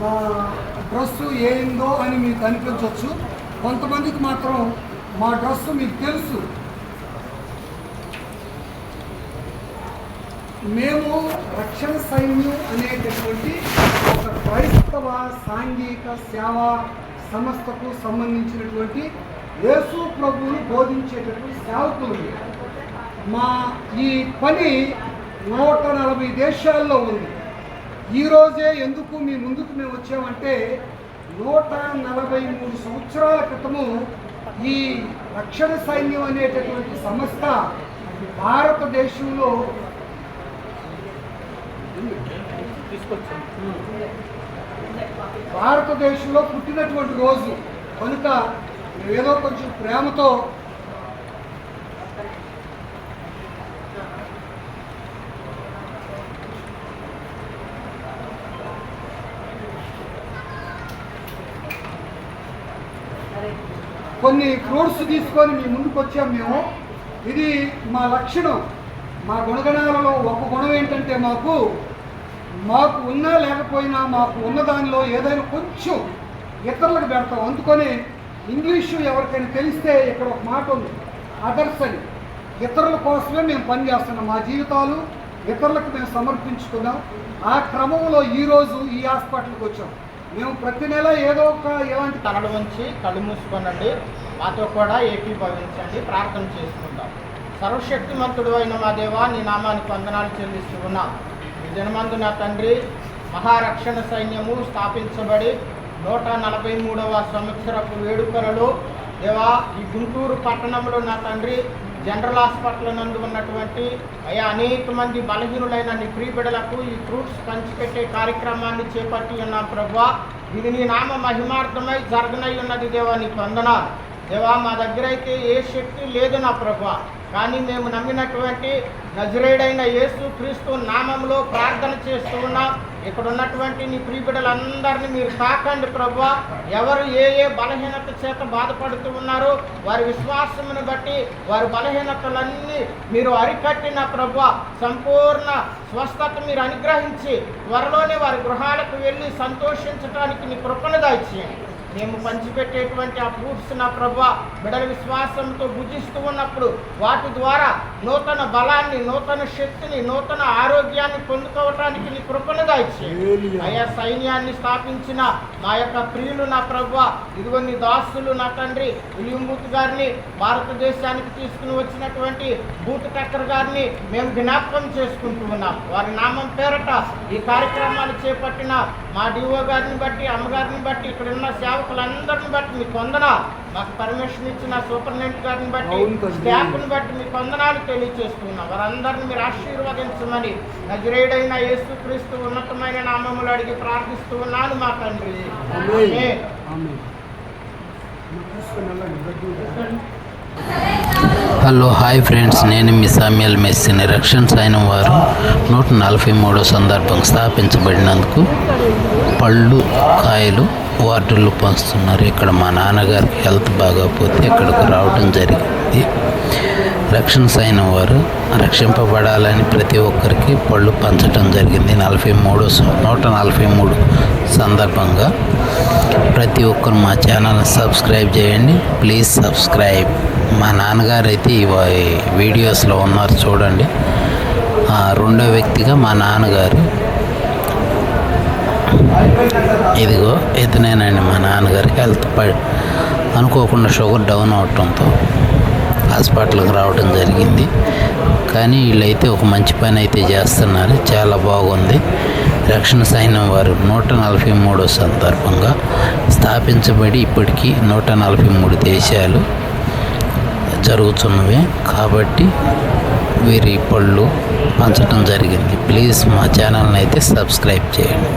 మా డ్రెస్ ఏందో అని మీకు అనిపించవచ్చు కొంతమందికి మాత్రం మా డ్రెస్ మీకు తెలుసు. మేము రక్షణ సైన్యం అనేటటువంటి ఒక క్రైస్తవ సాంఘిక సేవా సంస్థకు సంబంధించినటువంటి యేసు ప్రభువును బోధించేటటువంటి సేవకులు. మా ఈ పని నూట నలభై దేశాల్లో ఉంది. ఈరోజే ఎందుకు మీ ముందుకు మేము వచ్చామంటే నూట నలభై మూడు సంవత్సరాల క్రితము ఈ రక్షణ సైన్యం అనేటటువంటి సంస్థ భారతదేశంలో భారతదేశంలో పుట్టినటువంటి రోజు. కనుక ఏదో కొంచెం ప్రేమతో కొన్ని ఫ్రూట్స్ తీసుకొని మీ ముందుకు వచ్చాం మేము. ఇది మా లక్షణం. మా గుణగణాలలో ఒక గుణం ఏంటంటే మాకు మాకు ఉన్నా లేకపోయినా మాకు ఉన్న దానిలో ఏదైనా కొంచెం ఇతరులకు పెడతాం. అందుకని ఇంగ్లీషు ఎవరికైనా తెలిస్తే ఇక్కడ ఒక మాట ఉంది. అదర్స్ అని. ఇతరుల కోసమే మేము పనిచేస్తున్నాం మా జీవితాలు ఇతరులకు మేము సమర్పించుకున్నాం. ఆ క్రమంలో ఈరోజు ఈ హాస్పిటల్కి వచ్చాం. మేము ప్రతి నెల ఏదో ఒక ఎలాంటి తలలు ఉంచి కళ్ళు మూసుకోనండి. మాతో కూడా ఏకీభవించండి ప్రార్థన చేసుకుందాం. సర్వశక్తిమంతుడు అయిన మా దేవా నీ నామానికి వందనాలు చెల్లిస్తూ ఉన్నాం. ఈ నా తండ్రి మహారక్షణ సైన్యము స్థాపించబడి నూట నలభై మూడవ సంవత్సరపు వేడుకలలో దేవా ఈ గుంటూరు పట్టణంలో నా తండ్రి జనరల్ హాస్పిటల్ నందు ఉన్నటువంటి అయ్యా అనేక మంది బలహీనులైన నీ ప్రియబిడలకు ఈ ఫ్రూట్స్ పంచిపెట్టే కార్యక్రమాన్ని చేపట్టి ఉన్నాం ప్రభా ఇది నీ నామ మహిమార్థమై జరగనై ఉన్నది దేవా నీకు వందనాలు. దేవా మా దగ్గర అయితే ఏ శక్తి లేదు నా ప్రభా కానీ మేము నమ్మినటువంటి నజరేడైన యేసు క్రీస్తు నామంలో ప్రార్థన చేస్తూ ఉన్నాం. ఇక్కడ ఉన్నటువంటి నీ ప్రియబిడ్డలందరినీ మీరు తాకండి ప్రభు. ఎవరు ఏ ఏ బలహీనత చేత బాధపడుతూ ఉన్నారో వారి విశ్వాసమును బట్టి వారి బలహీనతలన్నీ మీరు అరికట్టిన ప్రభు. సంపూర్ణ స్వస్థత మీరు అనుగ్రహించి త్వరలోనే వారి గృహాలకు వెళ్ళి సంతోషించడానికి నీ కృపను దాయిచేయండి. మేము పంచిపెట్టేటువంటి ఆ ఫ్రూట్స్ నా ప్రభా బిడల విశ్వాసంతో భుజిస్తూ ఉన్నప్పుడు వాటి ద్వారా నూతన బలాన్ని నూతన శక్తిని నూతన ఆరోగ్యాన్ని పొందుకోవటానికి నీ కృపను దాయిచ్చి అయా సైన్యాన్ని స్థాపించిన మా యొక్క ప్రియులు నా ప్రభా ఇదిగో నీ దాసులు నా తండ్రి విలియం బూత్ గారిని భారతదేశానికి తీసుకుని వచ్చినటువంటి బూత్ టక్కర్ గారిని మేము జ్ఞాపకం చేసుకుంటూ ఉన్నాం. వారి నామం పేరట ఈ కార్యక్రమాలు చేపట్టిన మా డిఓ గారిని బట్టి అమ్మగారిని బట్టి ఇక్కడ ఉన్న సేవకులందరిని బట్టి మీకు వందన మాకు పర్మిషన్ ఇచ్చిన సూపరింటెండెంట్ గారిని బట్టి. స్టాఫ్ని బట్టి మీకు వందనాలు తెలియజేస్తున్నాం వారందరిని మీరు ఆశీర్వదించమని నజరేయుడైన యేసుక్రీస్తు ఉన్నతమైన నామములు అడిగి ప్రార్థిస్తూ ఉన్నాను మా తండ్రి. Hello hi friends. నేను మీ సామ్యల్ మెస్సిని రక్షణ సైన్యం వారు. నూట నలభై మూడో సందర్భం స్థాపించబడినందుకు పళ్ళు కాయలు వార్డుల్లో పంచుతున్నారు. ఇక్కడ మా నాన్నగారికి హెల్త్ బాగోకపోతే ఇక్కడికి రావడం జరిగింది. రక్షణ సైన్యం వారు రక్షింపబడాలని ప్రతి ఒక్కరికి పళ్ళు పంచడం జరిగింది. నలభై మూడు నూట నలభై మూడు సందర్భంగా ప్రతి ఒక్కరు మా ఛానల్ని సబ్స్క్రైబ్ చేయండి. Please subscribe. మా నాన్నగారు అయితే ఈ వీడియోస్లో ఉన్నారు చూడండి. ఆ, రెండో వ్యక్తిగా మా నాన్నగారు ఇదిగో ఇతనేనండి మా నాన్నగారి హెల్త్ ప అనుకోకుండా షుగర్ డౌన్ అవటంతో హాస్పిటల్కి రావడం జరిగింది. కానీ వీళ్ళైతే ఒక మంచి పని అయితే చేస్తున్నారు. చాలా బాగుంది. రక్షణ సైన్యం వారు నూట నలభై మూడో సందర్భంగా స్థాపించబడి ఇప్పటికీ నూట నలభై మూడు దేశాలు జరుగుతున్నవి. కాబట్టి వీరి పళ్ళు పంచడం జరిగింది. ప్లీజ్ మా ఛానల్ని అయితే సబ్స్క్రైబ్ చేయండి.